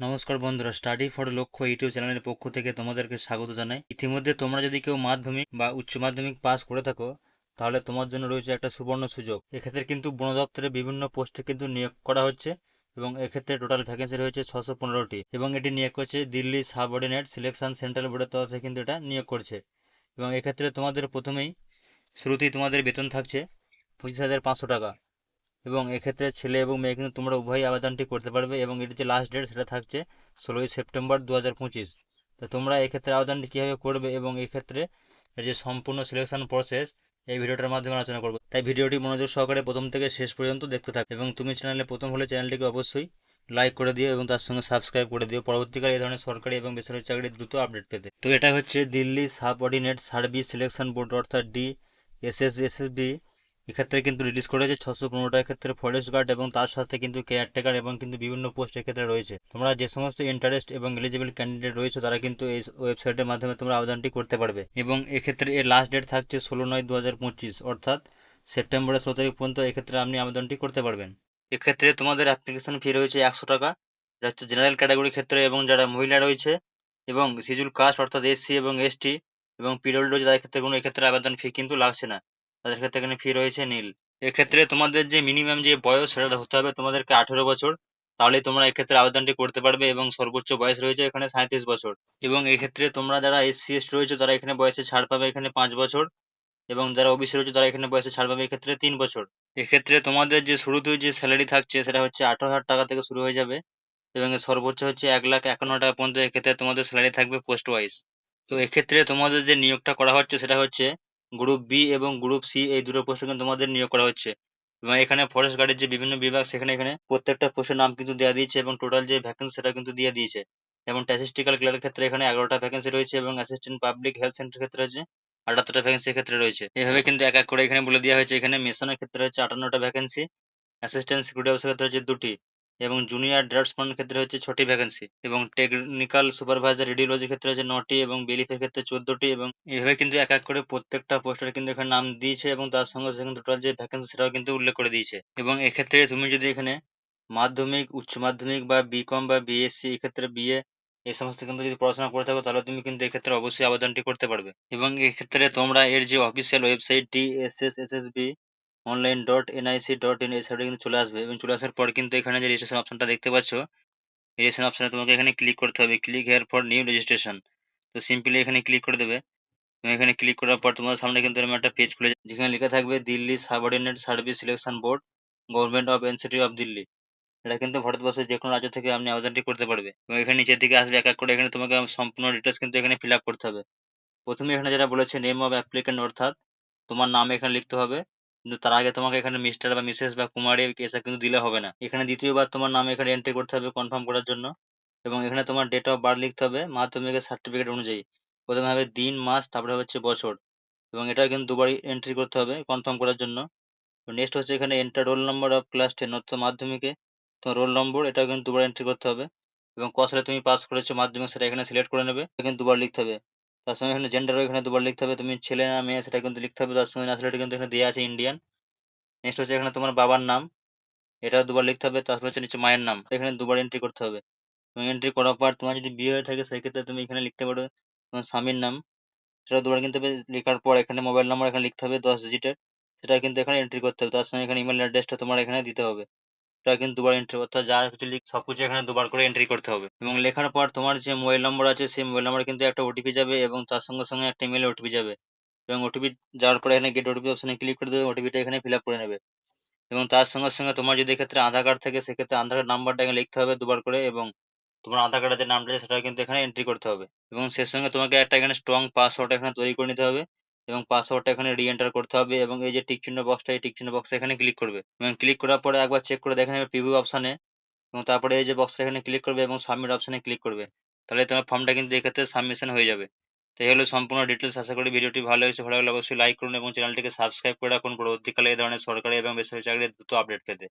নমস্কার বন্ধুরা study for লক্ষ্য ইউটিউব চ্যানেলের পক্ষ থেকে তোমাদেরকে স্বাগত জানাই। ইতিমধ্যে তোমরা যদি কেউ মাধ্যমিক বা উচ্চ মাধ্যমিক পাস করে থাকো, তাহলে তোমার জন্য রয়েছে একটা সুবর্ণ সুযোগ। এক্ষেত্রে কিন্তু বন দপ্তরে বিভিন্ন পোস্টে কিন্তু নিয়োগ করা হচ্ছে এবং এক্ষেত্রে টোটাল ভ্যাকেন্সি রয়েছে ছশো পনেরোটি এবং এটি নিয়োগ করছে দিল্লি সাবঅর্ডিনেট সিলেকশন সেন্ট্রাল বোর্ডের তরফ থেকে কিন্তু এটা নিয়োগ করছে। এবং এক্ষেত্রে তোমাদের প্রথমেই শুরুতেই তোমাদের বেতন থাকছে পঁচিশ হাজার পাঁচশো টাকা। এবং এক্ষেত্রে ছেলে এবং মেয়ে কিন্তু তোমরা উভয়ই আবেদনটি করতে পারবে এবং এটির যে লাস্ট ডেট সেটা থাকছে ষোলোই সেপ্টেম্বর দু হাজার পঁচিশ। তো তোমরা এক্ষেত্রে আবেদনটি কীভাবে করবে এবং এক্ষেত্রে যে সম্পূর্ণ সিলেকশন প্রসেস এই ভিডিওটার মাধ্যমে আলোচনা করব। তাই ভিডিওটি মনোযোগ সহকারে প্রথম থেকে শেষ পর্যন্ত দেখতে থাক এবং তুমি চ্যানেলে প্রথম হলে চ্যানেলটিকে অবশ্যই লাইক করে দিও এবং তার সঙ্গে সাবস্ক্রাইব করে দিও। পরবর্তীকালে এই ধরনের সরকারি এবং বেসরকারি চাকরির দ্রুত আপডেট পেতে। তো এটা হচ্ছে Delhi subordinate service selection board অর্থাৎ D S S S S B এক্ষেত্রে কিন্তু রিলিজ করেছে ছশো পনেরোটার ক্ষেত্রে ফরেস্ট গার্ড এবং তার সাথে কিন্তু কেয়ারটেকার এবং কিন্তু বিভিন্ন পোস্ট ক্ষেত্রে রয়েছে। তোমরা যে সমস্ত ইন্টারেস্ট এবং এলিজিবল ক্যান্ডিডেট রয়েছে, তারা কিন্তু এই ওয়েবসাইটের মাধ্যমে তোমরা আবেদনটি করতে পারবে। এবং এক্ষেত্রে এর লাস্ট ডেট থাকছে ষোলো নয় দু হাজার পঁচিশ, অর্থাৎ সেপ্টেম্বরের ষোলো তারিখ পর্যন্ত এক্ষেত্রে আপনি আবেদনটি করতে পারবেন। এক্ষেত্রে তোমাদের অ্যাপ্লিকেশন ফি রয়েছে একশো টাকা, যা হচ্ছে জেনারেল ক্যাটাগরির ক্ষেত্রে এবং যারা মহিলা রয়েছে এবং সিজুল কাস্ট অর্থাৎ এসসি এবং এসটি এবং পিডব্লিউ যাদের ক্ষেত্রে কোনো এক্ষেত্রে আবেদন ফি কিন্তু লাগছে না। তাদের ক্ষেত্রে এখানে ফি রয়েছে নীল। এক্ষেত্রে তোমাদের যে মিনিমাম যে বয়স সেটা হতে হবে তোমাদেরকে আঠেরো বছর। তাহলে তোমরা এক্ষেত্রে আবেদনটি করতে পারবে এবং সর্বোচ্চ বয়স রয়েছে এখানে সাঁত্রিশ বছর। এবং এক্ষেত্রে তোমরা যারা এসসি এসটি রয়েছে তারা এখানে বয়সে ছাড় পাবে এখানে পাঁচ বছর। এবং যারা ওবিসি রয়েছে তারা এখানে বয়সে ছাড় পাবে এক্ষেত্রে তিন বছর। এক্ষেত্রে তোমাদের যে শুরুতে যে স্যালারি থাকছে সেটা হচ্ছে আঠারো হাজার টাকা থেকে শুরু হয়ে যাবে। এবং সর্বোচ্চ হচ্ছে এক লাখ একান্ন টাকা পর্যন্ত এক্ষেত্রে তোমাদের স্যালারি থাকবে পোস্ট ওয়াইজ তো এক্ষেত্রে তোমাদের যে নিয়োগটা করা হচ্ছে সেটা হচ্ছে গ্রুপ বি এবং গ্রুপ সি এই দুটো পোস্টে কিন্তু তোমাদের নিয়োগ করা হচ্ছে। এবং এখানে ফরেস্ট গার্ডের যে বিভিন্ন বিভাগ, সেখানে এখানে প্রত্যেকটা পোস্টের নাম কিন্তু দেওয়া দিয়েছে এবং টোটাল যে ভ্যাকেন্সি সেটা কিন্তু দিয়ে দিয়েছে। এবং স্ট্যাটিস্টিক্যাল ক্লিয়ারের ক্ষেত্রে এখানে এগারোটা ভ্যাকেন্সি রয়েছে এবং অ্যাসিস্ট্যান্ট পাবলিক হেলথ সেন্টার ক্ষেত্রে রয়েছে আটাত্তরটা ভ্যাকেন্সি ক্ষেত্রে রয়েছে। এভাবে কিন্তু এক এক করে এখানে বলে দেওয়া হয়েছে। এখানে মেশনের ক্ষেত্রে হচ্ছে আটান্নটা ভ্যাকেন্সি অ্যাসিস্ট্যান্ট সিকিউরিটি অফিসার ক্ষেত্রে হচ্ছে দুটি। এবং জুনিয়র ড্রাফটসম্যান ক্ষেত্রে হচ্ছে ছটি ভ্যাকেন্সি এবং টেকনিক্যাল সুপারভাইজার রেডিওলজির ক্ষেত্রে হচ্ছে নটি এবং বেলিফের ক্ষেত্রে চোদ্দটি এবং এভাবে কিন্তু এক এক করে প্রত্যেকটা পোস্টার কিন্তু এখানে নাম দিয়েছে এবং তার সঙ্গে সঙ্গে টোটাল যে ভ্যাকেন্সি সেটাও কিন্তু উল্লেখ করে দিয়েছে। এবং এক্ষেত্রে তুমি যদি এখানে মাধ্যমিক, উচ্চ মাধ্যমিক বা বিকম বা বিএসসি এক্ষেত্রে বিএ এই সমস্ত কিন্তু যদি পড়াশোনা করে থাকো তাহলে তুমি কিন্তু এক্ষেত্রে অবশ্যই আবেদনটি করতে পারবে। এবং এক্ষেত্রে তোমরা এর যে official website D S S S S B online dot NIC dot in এই সাইটে কিন্তু চলে আসবে এবং চলে আসার পর কিন্তু এখানে যে রেজিস্ট্রেশন অপশনটা দেখতে পাচ্ছ রেজিস্ট্রেশন অপশনে তোমাকে এখানে ক্লিক করতে হবে। Click here for new registration তো সিম্পলি এখানে ক্লিক করে দেবে। এখানে ক্লিক করার পর তোমার সামনে কিন্তু এরকম একটা পেজ খুলে যেখানে লেখা থাকবে Delhi subordinate service selection board government of NCT of Delhi এটা কিন্তু ভারতবর্ষের যে কোনো রাজ্য থেকে আপনি আবেদনটি করতে পারবে। এবং এখানে নিচের দিকে আসবে এক এক করে এখানে তোমাকে সম্পূর্ণ ডিটেলস কিন্তু এখানে ফিল আপ করতে হবে। প্রথমে এখানে যেটা বলেছে নেম অফ অ্যাপ্লিকেন্ট অর্থাৎ তোমার নাম এখানে লিখতে হবে। কিন্তু তার আগে তোমাকে এখানে মিস্টার বা মিসেস বা কুমারী এসব কিন্তু দিলে হবে না। এখানে দ্বিতীয়বার তোমার নাম এখানে এন্ট্রি করতে হবে কনফার্ম করার জন্য। এবং এখানে তোমার ডেট অফ বার্থ লিখতে হবে, মাধ্যমিকের সার্টিফিকেট অনুযায়ী। প্রথমে হবে দিন, মাস, তারপরে হচ্ছে বছর। এবং এটা কিন্তু দুবার এন্ট্রি করতে হবে কনফার্ম করার জন্য। নেক্সট হচ্ছে এখানে enter roll number of class ten অর্থাৎ মাধ্যমিকে। তোমার রোল নম্বর এটাও কিন্তু দুবার এন্ট্রি করতে হবে। এবং ক সালে তুমি পাস করেছ মাধ্যমিক সেটা এখানে সিলেক্ট করে নেবে কিন্তু দুবার লিখতে হবে। তার সঙ্গে এখানে জেন্ডারও এখানে দুবার লিখতে হবে। তুমি ছেলে না মেয়ে, সেটা কিন্তু লিখতে হবে। তার সঙ্গে নাসলেটা কিন্তু এখানে দেওয়া আছে ইন্ডিয়ান নেক্সট হচ্ছে এখানে তোমার বাবার নাম। এটাও দুবার লিখতে হবে। তারপর হচ্ছে নিচে মায়ের নাম। এখানে দুবার এন্ট্রি করতে হবে। এবং এন্ট্রি করার পর তোমার যদি বিয়ে হয়ে থাকে, সেক্ষেত্রে তুমি এখানে লিখতে পারো তোমার স্বামীর নাম। সেটা দুবার কিন্তু লেখার পর এখানে মোবাইল নাম্বার এখানে লিখতে হবে দশ ডিজিটের সেটা কিন্তু এখানে এন্ট্রি করতে হবে। তার সঙ্গে এখানে ইমেল অ্যাড্রেসটা তোমার এখানে দিতে হবে। এটা কিন্তু দুবার এন্ট্রি অর্থাৎ যা কিছু লিখ, সব কিছু এখানে দুবার করে এন্ট্রি করতে হবে। এবং লেখার পর তোমার যে মোবাইল নম্বর আছে, সেই মোবাইল নম্বরে কিন্তু একটা ওটিপি যাবে এবং তার সঙ্গে সঙ্গে একটা ইমেল ওটিপি যাবে। এবং ওটিপি যাওয়ার পরে এখানে গেট ওটিপি অপশনে ক্লিক করে দেবে ওটিপিটা এখানে ফিল আপ করে নেবে। এবং তার সঙ্গে সঙ্গে তোমার যদি এক্ষেত্রে আধার কার্ড থাকে, সেক্ষেত্রে আধার কার্ড নাম্বারটা এখানে লিখতে হবে দুবার করে এবং তোমার আধার কার্ডের যে নামটা সেটা কিন্তু এখানে এন্ট্রি করতে হবে। এবং সেই সঙ্গে তোমাকে একটা এখানে স্ট্রং পাসওয়ার্ড এখানে তৈরি করে নিতে হবে। এবং পাসওয়ার্ডটা এখানে রি এন্টার করতে হবে এবং এই যে টিক চিহ্ন বক্সটা এই টিক চিহ্ন বক্সে এখানে ক্লিক করবে। এবং ক্লিক করার পরে একবার চেক করে দেখে নেবে প্রিভিউ অপশানে এবং তারপরে এই যে বক্সটা এখানে ক্লিক করবে এবং সাবমিট অপশানে ক্লিক করবে। তাহলে তোমার ফর্মটা কিন্তু এক্ষেত্রে সাবমিশন হয়ে যাবে। তো এই হলো সম্পূর্ণ ডিটেলস আশা করি ভিডিওটি ভালো হয়েছে ভালো লাগলে অবশ্যই লাইক করুন এবং চ্যানেলটিকে সাবস্ক্রাইব করে রাখুন। পরবর্তীকালে এই ধরনের সরকারি এবং বেসরকারি চাকরির দ্রুত আপডেট পেতে।